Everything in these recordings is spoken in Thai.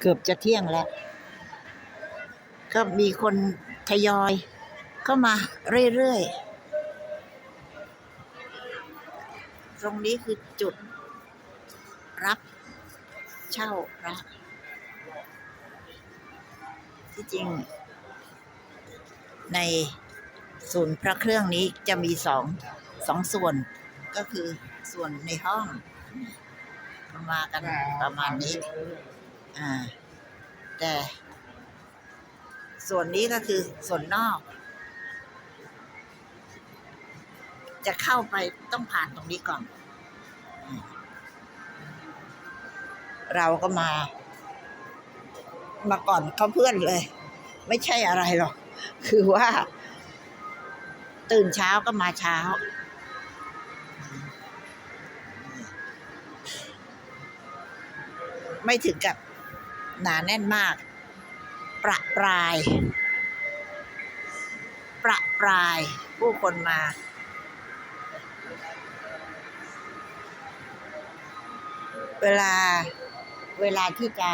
เกือบจะเที่ยงแล้ว ก็มีคนทยอยเข้ามาเรื่อยๆ ตรงนี้คือจุดรับเช่าพระที่จริง ในศูนย์พระเครื่องนี้จะมีสองสองส่วน ก็คือส่วนในห้อง มากันประมาณนี้ อ่า แต่ ส่วนนี้ก็คือส่วนนอก จะเข้าไปต้องผ่านตรงนี้ก่อน เราก็มา มาก่อนเขาเพื่อนเลย ไม่ใช่อะไรหรอก คือว่า ตื่นเช้าก็มาเช้าไม่ถึงกับ หนาแน่นมาก ประปราย ประปรายผู้คนมา เวลาเวลาที่จะ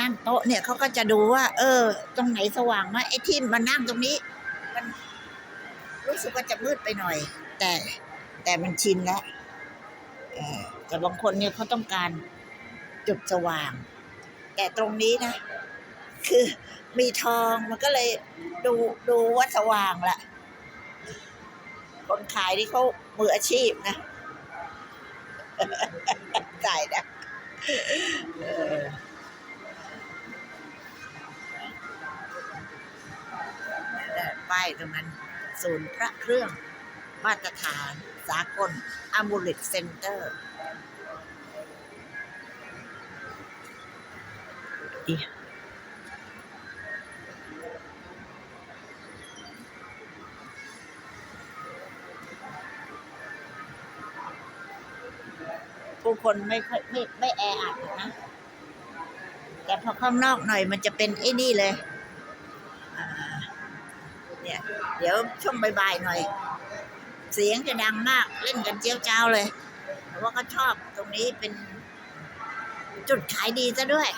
นั่งโต๊ะเนี่ยเขาก็จะดูว่า เออ ตรงไหนสว่างไหมไอ้ที่มานั่งตรงนี้ มันรู้สึกว่าจะมืดไปหน่อย แต่แต่มันชินแล้วแต่บางคนเนี่ยเขาต้องการจุดสว่าง แต่ตรงนี้นะ คือมีทองมันก็เลยดูดูว่าสว่างละคนขายที่เขามืออาชีพนะจ่ายนะป้ายตรงนั้น ศูนย์พระเครื่อง มาตรฐาน สากลอ m มูลิ t เซ็นเตอร์ ผู้คนไม่ค่อยไม่ไม่แออัดนะ แต่พอข้างนอกหน่อยมันจะเป็นไอ้นี่เลยเนี่ย เดี๋ยวช่วงบ่ายๆหน่อย เสียงจะดังมากเล่นกันเจียวจ้าเลยเพราะว่าเขาชอบตรงนี้เป็นจุดขายดีซะด้วย